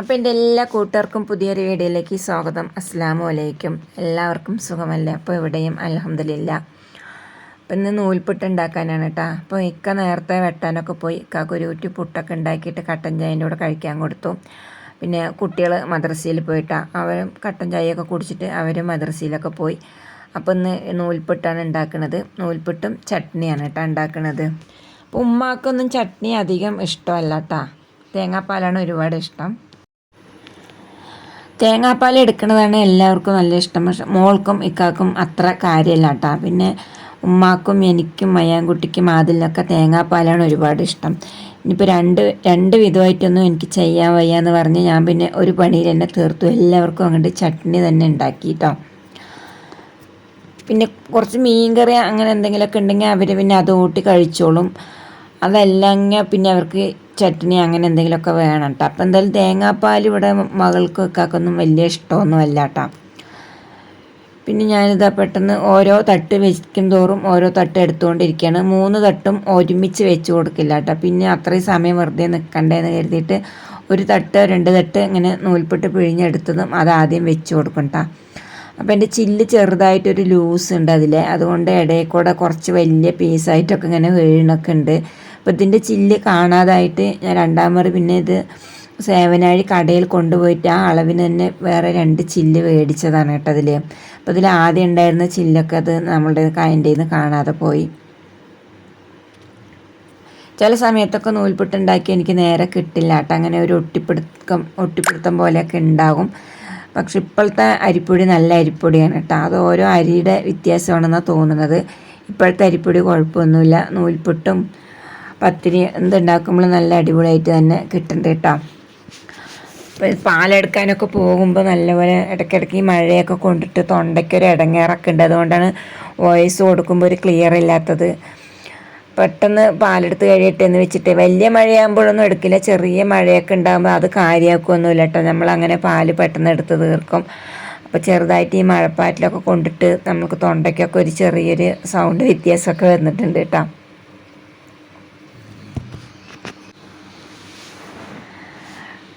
അപ്പോൾ എന്റെ എല്ലാ കൂട്ടുകാർക്കും പുതിയൊരു വീഡിയോയിലേക്ക് സ്വാഗതം. അസ്സാം വലൈക്കും എല്ലാവർക്കും സുഖമല്ലേ? അപ്പോൾ എവിടെയും അലഹമില്ല അപ്പം ഇന്ന് നൂൽപുട്ട് ഉണ്ടാക്കാനാണ് കേട്ടോ അപ്പോൾ ഇക്ക നേരത്തെ വെട്ടാനൊക്കെ പോയി. ഇക്കാക്ക് ഒരു കുറ്റി പുട്ടൊക്കെ ഉണ്ടാക്കിയിട്ട് കട്ടൻ ചായന്റെ കൂടെ കഴിക്കാൻ കൊടുത്തു. പിന്നെ കുട്ടികൾ മദ്രസയിൽ പോയിട്ടാ. അവരും കട്ടൻ ചായയൊക്കെ കുടിച്ചിട്ട് അവർ മദ്രസയിലൊക്കെ പോയി. അപ്പോൾ ഇന്ന് നൂൽപുട്ടാണ് ഉണ്ടാക്കുന്നത് നൂൽപുട്ടും ചട്നിയാണ് കേട്ടോ ഉണ്ടാക്കുന്നത് അപ്പോൾ ഉമ്മാക്കൊന്നും ചട്നി അധികം ഇഷ്ടമല്ല കേട്ടോ തേങ്ങാപ്പാലാണ് ഒരുപാട് ഇഷ്ടം. തേങ്ങാപ്പാൽ എടുക്കുന്നതാണ് എല്ലാവർക്കും നല്ല ഇഷ്ടം. പക്ഷെ മോൾക്കും ഇക്കാക്കും അത്ര കാര്യമല്ല കേട്ടോ. പിന്നെ ഉമ്മാക്കും എനിക്കും മയ്യാൻകുട്ടിക്കും അതിലൊക്കെ തേങ്ങാപ്പാലാണ് ഒരുപാട് ഇഷ്ടം. ഇനിയിപ്പോൾ രണ്ട് രണ്ട് വിധമായിട്ടൊന്നും എനിക്ക് ചെയ്യാൻ വയ്യ എന്ന് പറഞ്ഞ് ഞാൻ പിന്നെ ഒരു പണിയിൽ തന്നെ തീർത്തു. എല്ലാവർക്കും അങ്ങോട്ട് ചട്നി തന്നെ ഉണ്ടാക്കി കേട്ടോ. പിന്നെ കുറച്ച് മീൻകറി അങ്ങനെ എന്തെങ്കിലുമൊക്കെ ഉണ്ടെങ്കിൽ അവർ പിന്നെ അത് കൂട്ടി കഴിച്ചോളും. അതല്ലെങ്കിൽ പിന്നെ അവർക്ക് ചട്നി അങ്ങനെ എന്തെങ്കിലുമൊക്കെ വേണം കേട്ടോ അപ്പം എന്തായാലും തേങ്ങാപ്പാൽ ഇവിടെ മകൾക്ക് വെക്കാക്കൊന്നും വലിയ ഇഷ്ടമൊന്നും അല്ല കേട്ടോ പിന്നെ ഞാനിതാ പെട്ടെന്ന് ഓരോ തട്ട് വെക്കും തോറും ഓരോ തട്ട് എടുത്തുകൊണ്ടിരിക്കുകയാണ്. മൂന്ന് തട്ടും ഒരുമിച്ച് വെച്ച് കൊടുക്കില്ല കേട്ടോ പിന്നെ അത്രയും സമയം വെറുതെ നിൽക്കണ്ടേന്ന് കരുതിയിട്ട് ഒരു തട്ട് രണ്ട് തട്ട് ഇങ്ങനെ നൂൽപ്പെട്ട് പിഴിഞ്ഞെടുത്തതും അതാദ്യം വെച്ച് കൊടുക്കും കേട്ടോ അപ്പോൾ എന്റെ ചില്ല് ചെറുതായിട്ടൊരു ലൂസ് ഉണ്ട് അതിലെ. അതുകൊണ്ട് ഇടയിൽ കൂടെ കുറച്ച് വലിയ പീസായിട്ടൊക്കെ ഇങ്ങനെ വീണൊക്കെ ഉണ്ട്. അപ്പോൾ ഇതിന്റെ ചില്ല് കാണാതായിട്ട് ഞാൻ രണ്ടാം മുറി പിന്നെ ഇത് സേവനാഴി കടയിൽ കൊണ്ടുപോയിട്ട് ആ അളവിന് തന്നെ വേറെ രണ്ട് ചില്ല് മേടിച്ചതാണ് കേട്ടോ അതിൽ അപ്പോൾ ഇതിൽ ആദ്യം ഉണ്ടായിരുന്ന ചില്ലൊക്കെ അത് നമ്മളുടെ കയന്റെ നിന്ന് കാണാതെ പോയി. ചില സമയത്തൊക്കെ നൂൽപുട്ടുണ്ടാക്കി എനിക്ക് നേരെ കിട്ടില്ല കേട്ടോ. അങ്ങനെ ഒരു ഒട്ടിപ്പിടുത്തം ഒട്ടിപ്പിടുത്തം പോലെയൊക്കെ ഉണ്ടാകും. പക്ഷെ ഇപ്പോഴത്തെ അരിപ്പൊടി നല്ല അരിപ്പൊടിയാണ് കേട്ടോ. അത് ഓരോ അരിയുടെ വ്യത്യാസമാണെന്നാണ് തോന്നുന്നത്. ഇപ്പോഴത്തെ അരിപ്പൊടി കുഴപ്പമൊന്നുമില്ല. നൂൽപുട്ടും പത്തിരി എന്തുണ്ടാക്കുമ്പോൾ നല്ല അടിപൊളിയായിട്ട് തന്നെ കിട്ടുന്നുണ്ട് കേട്ടോ. പാലെടുക്കാനൊക്കെ പോകുമ്പോൾ നല്ലപോലെ ഇടയ്ക്കിടയ്ക്ക് ഈ മഴയൊക്കെ കൊണ്ടിട്ട് തൊണ്ടയ്ക്കൊരു ഇടങ്ങേറൊക്കെ ഉണ്ട് അതുകൊണ്ടാണ് വോയിസ് കൊടുക്കുമ്പോൾ ഒരു ക്ലിയർ ഇല്ലാത്തത്. പെട്ടെന്ന് പാലെടുത്ത് കഴിയട്ടെ എന്ന് വെച്ചിട്ട് വലിയ മഴയാകുമ്പോഴൊന്നും എടുക്കില്ല. ചെറിയ മഴയൊക്കെ ഉണ്ടാകുമ്പോൾ അത് കാര്യമാക്കുമൊന്നുമില്ല കേട്ടോ. നമ്മൾ അങ്ങനെ പാൽ പെട്ടെന്ന് എടുത്ത് തീർക്കും. അപ്പോൾ ചെറുതായിട്ട് ഈ മഴപ്പാറ്റിലൊക്കെ കൊണ്ടിട്ട് നമുക്ക് തൊണ്ടയ്ക്കൊക്കെ ഒരു ചെറിയൊരു സൗണ്ട് വ്യത്യാസമൊക്കെ വന്നിട്ടുണ്ട് കേട്ടോ.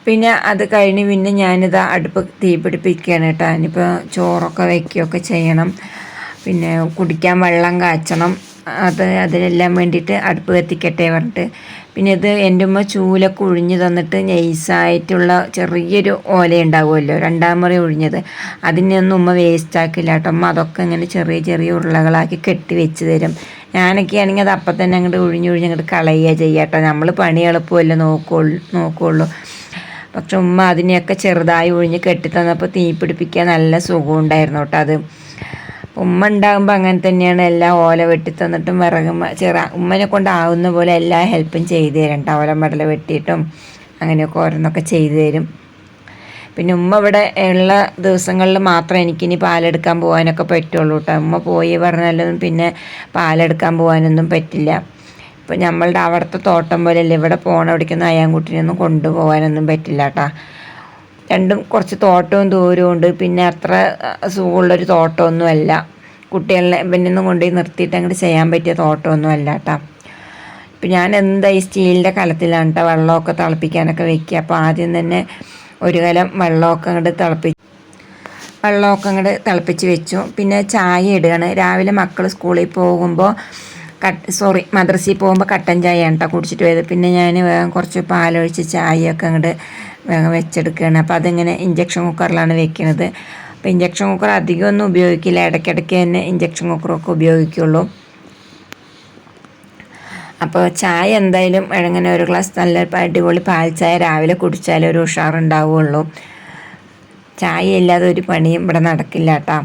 പിന്നെ അത് കഴിഞ്ഞ് പിന്നെ ഞാനിത് അടുപ്പ് തീ പിടിപ്പിക്കുകയാണ് കേട്ടോ. ഇനിയിപ്പോൾ ചോറൊക്കെ വയ്ക്കുകയൊക്കെ ചെയ്യണം. പിന്നെ കുടിക്കാൻ വെള്ളം കാച്ചണം. അത് അതിനെല്ലാം വേണ്ടിയിട്ട് അടുപ്പ് കത്തിക്കട്ടെ പറഞ്ഞിട്ട്. പിന്നെ ഇത് എന്റെ ഉമ്മ ചൂലൊക്കെ ഒഴിഞ്ഞ് തന്നിട്ട് നെയ്സായിട്ടുള്ള ചെറിയൊരു ഓല ഉണ്ടാവുമല്ലോ രണ്ടാം മുറി ഒഴിഞ്ഞത് അതിനൊന്നും ഉമ്മ വേസ്റ്റ് ആക്കില്ല കേട്ടോ. അമ്മ അതൊക്കെ ഇങ്ങനെ ചെറിയ ചെറിയ ഉരുളകളാക്കി കെട്ടി വെച്ച് തരും. ഞാനൊക്കെ ആണെങ്കിൽ അത് അപ്പം തന്നെ അങ്ങോട്ട് ഒഴിഞ്ഞൊഴിഞ്ഞ് അങ്ങോട്ട് കളയുക ചെയ്യാം കേട്ടോ. നമ്മൾ പണി എളുപ്പമല്ലേ നോക്കുള്ളൂ നോക്കുള്ളൂ. പക്ഷെ ഉമ്മ അതിനെയൊക്കെ ചെറുതായി ഒഴിഞ്ഞ് കെട്ടിത്തന്നപ്പോൾ തീ പിടിപ്പിക്കാൻ നല്ല സുഖമുണ്ടായിരുന്നു കേട്ടോ അത്. ഉമ്മ ഉണ്ടാകുമ്പോൾ അങ്ങനെ തന്നെയാണ് എല്ലാം ഓല വെട്ടിത്തന്നിട്ടും തന്നിട്ടും വിറക് ചെറ ഉമ്മനെ കൊണ്ടാവുന്ന പോലെ എല്ലാ ഹെൽപ്പും ചെയ്തു തരും കേട്ടോ. ഓല മടല വെട്ടിയിട്ടും അങ്ങനെയൊക്കെ ഓരോന്നൊക്കെ ചെയ്തു തരും. പിന്നെ ഉമ്മ ഇവിടെ ഉള്ള ദിവസങ്ങളിൽ മാത്രമേ എനിക്കിനി പാലെടുക്കാൻ പോകാനൊക്കെ പറ്റുള്ളൂ കേട്ടോ. ഉമ്മ പോയി പറഞ്ഞാലൊന്നും പിന്നെ പാലെടുക്കാൻ പോകാനൊന്നും പറ്റില്ല. ഇപ്പം നമ്മളുടെ അവിടുത്തെ തോട്ടം പോലെയല്ല? ഇവിടെ പോണ അവിടേക്കൊന്നും അയ്യാൻകുട്ടിനൊന്നും കൊണ്ടുപോകാനൊന്നും പറ്റില്ല കേട്ടോ രണ്ടും കുറച്ച് തോട്ടവും ദൂരവും ഉണ്ട്. പിന്നെ അത്ര സുഖമുള്ളൊരു തോട്ടമൊന്നുമല്ല കുട്ടികളെ പിന്നൊന്നും കൊണ്ടുപോയി നിർത്തിയിട്ട് അങ്ങോട്ട് ചെയ്യാൻ പറ്റിയ തോട്ടമൊന്നും അല്ല കേട്ടോ ഇപ്പം ഞാൻ എന്താ ഈ സ്റ്റീലിന്റെ കലത്തിലാണ് കേട്ടോ വെള്ളമൊക്കെ തിളപ്പിക്കാനൊക്കെ വെക്കുക. അപ്പോൾ ആദ്യം തന്നെ ഒരു കലം വെള്ളമൊക്കെ അങ്ങോട്ട് തിളപ്പി വെള്ളമൊക്കെ അങ്ങോട്ട് തിളപ്പിച്ച് വെച്ചു. പിന്നെ ചായ ഇടുകയാണ്. രാവിലെ മക്കൾ സ്കൂളിൽ പോകുമ്പോൾ കട്ട് സോറി മദ്രസയിൽ പോകുമ്പോൾ കട്ടൻ ചായ കേട്ടോ കുടിച്ചിട്ട് പോയത്. പിന്നെ ഞാൻ വേഗം കുറച്ച് പാലൊഴിച്ച് ചായയൊക്കെ അങ്ങോട്ട് വേഗം വെച്ചെടുക്കുകയാണ് അപ്പോൾ അതിങ്ങനെ ഇഞ്ചക്ഷൻ കുക്കറിലാണ് വെക്കുന്നത് അപ്പോൾ ഇഞ്ചക്ഷൻ കുക്കർ അധികമൊന്നും ഉപയോഗിക്കില്ല. ഇടയ്ക്കിടയ്ക്ക് തന്നെ ഇഞ്ചക്ഷൻ കുക്കറൊക്കെ ഉപയോഗിക്കുള്ളൂ. അപ്പോൾ ചായ എന്തായാലും ഇങ്ങനെ ഒരു ഗ്ലാസ് നല്ല അടിപൊളി പാൽ ചായ രാവിലെ കുടിച്ചാലേ ഒരു ഉഷാറുണ്ടാവുള്ളൂ. ചായ ഇല്ലാതെ ഒരു പണിയും ഇവിടെ നടക്കില്ല കേട്ടോ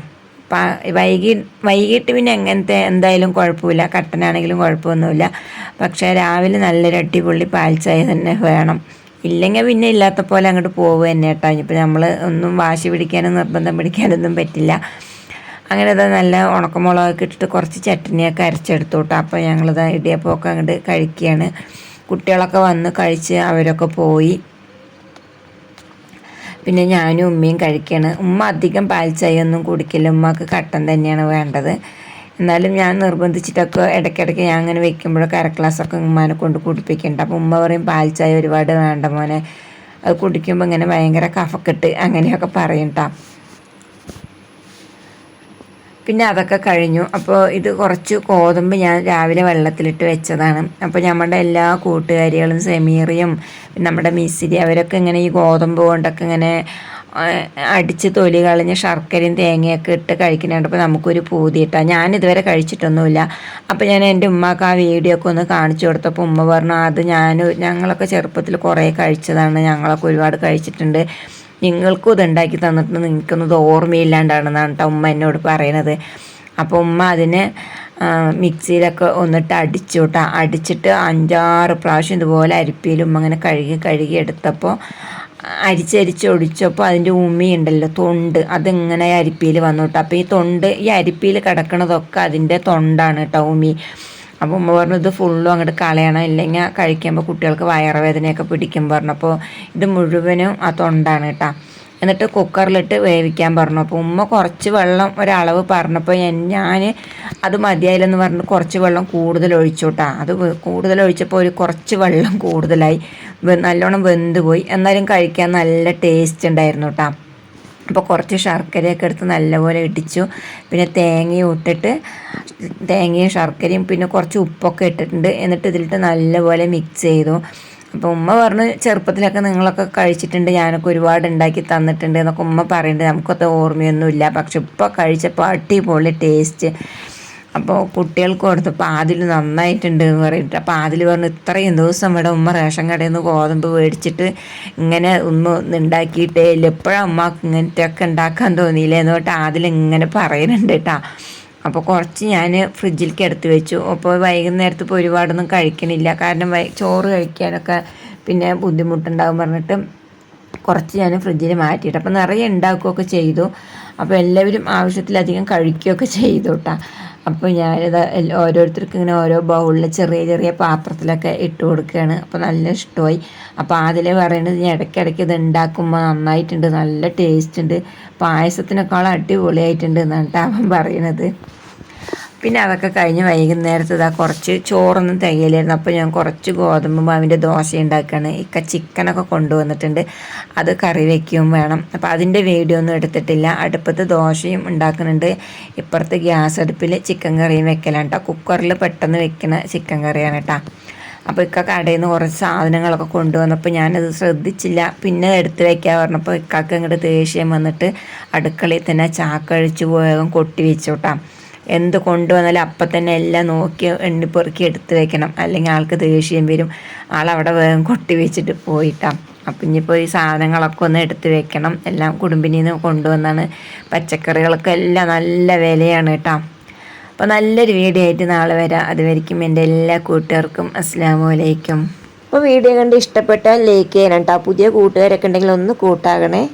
വൈകി വൈകിട്ട് പിന്നെ എങ്ങനത്തെ എന്തായാലും കുഴപ്പമില്ല. കട്ടനാണെങ്കിലും കുഴപ്പമൊന്നുമില്ല. പക്ഷേ രാവിലെ നല്ലൊരു അടിപൊളി പാൽച്ചായ ചായ തന്നെ വേണം. ഇല്ലെങ്കിൽ പിന്നെ ഇല്ലാത്ത പോലെ അങ്ങോട്ട് പോകുക തന്നെ കേട്ടോ. ഇപ്പം നമ്മൾ ഒന്നും വാശി പിടിക്കാനും നിർബന്ധം പിടിക്കാനൊന്നും പറ്റില്ല. അങ്ങനെ അത് നല്ല ഉണക്കമുളകൊക്കെ ഇട്ടിട്ട് കുറച്ച് ചട്ടിനിയൊക്കെ അരച്ചെടുത്തു കേട്ടോ. അപ്പോൾ ഞങ്ങളത് ഇടിയപ്പമൊക്കെ അങ്ങോട്ട് കഴിക്കുകയാണ്. കുട്ടികളൊക്കെ വന്ന് കഴിച്ച് അവരൊക്കെ പോയി. പിന്നെ ഞാനും ഉമ്മയും കഴിക്കുകയാണ് ഉമ്മ അധികം പാൽ ചായ ഒന്നും കുടിക്കില്ല. ഉമ്മക്ക് കട്ടൻ തന്നെയാണ് വേണ്ടത്. എന്നാലും ഞാൻ നിർബന്ധിച്ചിട്ടൊക്കെ ഇടയ്ക്കിടയ്ക്ക് ഞാൻ അങ്ങനെ വെക്കുമ്പോഴൊക്കെ അര ഗ്ലാസ്സൊക്കെ ഉമ്മാനെ കൊണ്ട് കുടിപ്പിക്കുന്നുണ്ട്. അപ്പോൾ ഉമ്മ പറയും പാൽ ചായ ഒരുപാട് വേണ്ട മോനെ. അത് കുടിക്കുമ്പോൾ ഇങ്ങനെ ഭയങ്കര കഫക്കെട്ട് അങ്ങനെയൊക്കെ പറയും കേട്ടോ പിന്നെ അതൊക്കെ കഴിഞ്ഞു. അപ്പോൾ ഇത് കുറച്ച് ഗോതമ്പ് ഞാൻ രാവിലെ വെള്ളത്തിലിട്ട് വെച്ചതാണ്. അപ്പോൾ നമ്മുടെ എല്ലാ കൂട്ടുകാരികളും സെമീറിയും നമ്മുടെ മിസ്സിരി അവരൊക്കെ ഇങ്ങനെ ഈ ഗോതമ്പ് കൊണ്ടൊക്കെ ഇങ്ങനെ അടിച്ച് തൊലി കളഞ്ഞ് ശർക്കരയും തേങ്ങയൊക്കെ ഇട്ട് കഴിക്കുന്നുണ്ട്. അപ്പോൾ നമുക്കൊരു പൂതി ഇട്ടാൽ ഞാൻ ഇതുവരെ കഴിച്ചിട്ടൊന്നുമില്ല. അപ്പോൾ ഞാൻ എന്റെ ഉമ്മക്ക് ആ വീഡിയോ ഒക്കെ ഒന്ന് കാണിച്ചു കൊടുത്തപ്പോൾ ഉമ്മ പറഞ്ഞു അത് ഞാൻ ഞങ്ങളൊക്കെ ചെറുപ്പത്തിൽ കുറേ കഴിച്ചതാണ്. ഞങ്ങളൊക്കെ ഒരുപാട് കഴിച്ചിട്ടുണ്ട്. നിങ്ങൾക്കും ഇത് ഉണ്ടാക്കി തന്നിട്ട് നിങ്ങൾക്കൊന്നും ഓർമ്മയില്ലാണ്ടാണെന്നാണ് കേട്ടോ ഉമ്മ എന്നോട് പറയണത്. അപ്പോൾ ഉമ്മ അതിനെ മിക്സിയിലൊക്കെ ഒന്നിട്ട് അടിച്ചു കേട്ടോ അടിച്ചിട്ട് അഞ്ചാറ് പ്രാവശ്യം ഇതുപോലെ അരിപ്പിയിൽ ഉമ്മ അങ്ങനെ കഴുകി കഴുകി എടുത്തപ്പോൾ അരിച്ചരിച്ച് ഒടിച്ചപ്പോൾ അതിന്റെ ഉമ്മി ഉണ്ടല്ലോ തൊണ്ട്. അതിങ്ങനെ അരിപ്പിയിൽ വന്നു കേട്ടോ അപ്പോൾ ഈ തൊണ്ട് ഈ അരിപ്പിയിൽ കിടക്കണതൊക്കെ അതിന്റെ തൊണ്ടാണ് കേട്ടോ ഉമ്മി. അപ്പോൾ ഉമ്മ പറഞ്ഞു ഇത് ഫുള്ളും അങ്ങോട്ട് കളയണം. ഇല്ലെങ്കിൽ കഴിക്കുമ്പോൾ കുട്ടികൾക്ക് വയറുവേദനയൊക്കെ പിടിക്കും പറഞ്ഞു. അപ്പോൾ ഇത് മുഴുവനും ആ തൊണ്ടാണ് കേട്ടോ എന്നിട്ട് കുക്കറിലിട്ട് വേവിക്കാൻ പറഞ്ഞു. അപ്പോൾ ഉമ്മ കുറച്ച് വെള്ളം ഒരളവ് പറഞ്ഞപ്പോൾ ഞാൻ അത് മതിയായില്ലെന്ന് പറഞ്ഞിട്ട് കുറച്ച് വെള്ളം കൂടുതൽ ഒഴിച്ചു കേട്ടോ അത് കൂടുതൽ ഒഴിച്ചപ്പോൾ ഒരു കുറച്ച് വെള്ളം കൂടുതലായി. നല്ലോണം വെന്ത് പോയി. എന്നാലും കഴിക്കാൻ നല്ല ടേസ്റ്റ് ഉണ്ടായിരുന്നു കേട്ടോ അപ്പോൾ കുറച്ച് ശർക്കരയൊക്കെ എടുത്ത് നല്ലപോലെ ഇടിച്ചു. പിന്നെ തേങ്ങയും ഇട്ടിട്ട് തേങ്ങയും ശർക്കരയും പിന്നെ കുറച്ച് ഉപ്പൊക്കെ ഇട്ടിട്ടുണ്ട്. എന്നിട്ട് ഇതിലിട്ട് നല്ലപോലെ മിക്സ് ചെയ്തു. അപ്പോൾ ഉമ്മ പറഞ്ഞു ചെറുപ്പത്തിലൊക്കെ നിങ്ങളൊക്കെ കഴിച്ചിട്ടുണ്ട്. ഞാനൊക്കെ ഒരുപാട് ഉണ്ടാക്കി തന്നിട്ടുണ്ട് എന്നൊക്കെ ഉമ്മ പറയുന്നുണ്ട്. നമുക്കത് ഓർമ്മയൊന്നുമില്ല. പക്ഷെ ഇപ്പോൾ കഴിച്ചപ്പോൾ അടിപൊളി ടേസ്റ്റ് അപ്പോൾ കുട്ടികൾക്ക് കൊടുത്തപ്പോൾ ആദിൽ നന്നായിട്ടുണ്ട് എന്ന് പറഞ്ഞിട്ട്. അപ്പോൾ ആദിൽ പറഞ്ഞു ഇത്രയും ദിവസം ഇവിടെ ഉമ്മ റേഷൻ കടയിൽ നിന്ന് ഗോതമ്പ് മേടിച്ചിട്ട് ഇങ്ങനെ ഒന്നും ഉണ്ടാക്കിയിട്ടേ ഇല്ല. എപ്പോഴാണ് ഉമ്മക്ക് ഇങ്ങനത്തെയൊക്കെ ഉണ്ടാക്കാൻ തോന്നിയില്ലേ? എന്ന് പറഞ്ഞിട്ട് ആദിൽ ഇങ്ങനെ പറയുന്നുണ്ട് കേട്ടോ. അപ്പോൾ കുറച്ച് ഞാൻ ഫ്രിഡ്ജിലേക്ക് എടുത്ത് വെച്ചു. അപ്പോൾ വൈകുന്നേരത്ത് ഇപ്പോൾ ഒരുപാടൊന്നും കഴിക്കണില്ല. കാരണം ചോറ് കഴിക്കാനൊക്കെ പിന്നെ ബുദ്ധിമുട്ടുണ്ടാകും പറഞ്ഞിട്ട് കുറച്ച് ഞാൻ ഫ്രിഡ്ജിൽ മാറ്റിയിട്ട്. അപ്പോൾ നിറയെ ഉണ്ടാക്കുകയൊക്കെ ചെയ്തു. അപ്പോൾ എല്ലാവരും ആവശ്യത്തിലധികം കഴിക്കുകയൊക്കെ ചെയ്തു കേട്ടോ. അപ്പോൾ ഞാനിത് ഓരോരുത്തർക്കും ഇങ്ങനെ ഓരോ ബൗളിൽ ചെറിയ ചെറിയ പാത്രത്തിലൊക്കെ ഇട്ട് കൊടുക്കുകയാണ് അപ്പോൾ നല്ല ഇഷ്ടമായി അപ്പോൾ അതിൽ പറയുന്നത് ഞാൻ ഇടയ്ക്കിടയ്ക്ക് ഇത് ഉണ്ടാക്കുമ്പോൾ നന്നായിട്ടുണ്ട്. നല്ല ടേസ്റ്റ് ഉണ്ട്. പായസത്തിനേക്കാളും അടിപൊളിയായിട്ടുണ്ട് എന്നാണ് അവൻ പറയണത്. പിന്നെ അതൊക്കെ കഴിഞ്ഞ് വൈകുന്നേരത്ത് ഇതാ കുറച്ച് ചോറൊന്നും തികയില്ലായിരുന്നു. അപ്പോൾ ഞാൻ കുറച്ച് ഗോതമ്പ് മാവിന്റെ ദോശ ഉണ്ടാക്കുകയാണ് ഇക്ക ചിക്കനൊക്കെ കൊണ്ടുവന്നിട്ടുണ്ട്. അത് കറി വയ്ക്കുകയും വേണം. അപ്പോൾ അതിന്റെ വീഡിയോ ഒന്നും എടുത്തിട്ടില്ല. അടുപ്പത്ത് ദോശയും ഉണ്ടാക്കുന്നുണ്ട്. ഇപ്പുറത്ത് ഗ്യാസ് അടുപ്പിൽ ചിക്കൻ കറിയും വെക്കലാണ് കേട്ടോ കുക്കറിൽ പെട്ടെന്ന് വെക്കുന്ന ചിക്കൻ കറിയാണ് കേട്ടോ അപ്പോൾ ഇക്ക കടയിൽ നിന്ന് കുറച്ച് സാധനങ്ങളൊക്കെ കൊണ്ടുവന്നപ്പോൾ ഞാനത് ശ്രദ്ധിച്ചില്ല. പിന്നെ എടുത്ത് വയ്ക്കാൻ പറഞ്ഞപ്പോൾ ഇക്കാക്ക് അങ്ങോട്ട് ദേഷ്യം വന്നിട്ട് അടുക്കളയിൽ തന്നെ ചാക്കഴിച്ച് വേഗം കൊട്ടി വെച്ചോട്ടാ എന്ത് കൊണ്ടുവന്നാലും അപ്പം തന്നെ എല്ലാം നോക്കി എണ്ണി പെറുക്കി എടുത്ത് വെക്കണം. അല്ലെങ്കിൽ ആൾക്ക് ദേഷ്യം വരും. ആളവിടെ വേഗം കൊട്ടി വെച്ചിട്ട് പോയിട്ടാ. അപ്പം ഇനിയിപ്പോൾ ഈ സാധനങ്ങളൊക്കെ ഒന്ന് എടുത്ത് വെക്കണം. എല്ലാം കുടുംബിനിൽ നിന്ന് കൊണ്ടുവന്നാണ് പച്ചക്കറികൾക്ക് എല്ലാം നല്ല വിലയാണ് കേട്ടോ. അപ്പോൾ നല്ലൊരു വീഡിയോ ആയിട്ട് നാളെ വരാം. അതുവരിക്കും എന്റെ എല്ലാ കൂട്ടുകാർക്കും അസ്ലാമലൈക്കും അപ്പോൾ വീഡിയോ കണ്ട് ഇഷ്ടപ്പെട്ടാൽ ലൈക്ക് ചെയ്യണം കേട്ടോ. പുതിയ കൂട്ടുകാരൊക്കെ ഉണ്ടെങ്കിൽ ഒന്ന് കൂട്ടാകണേ.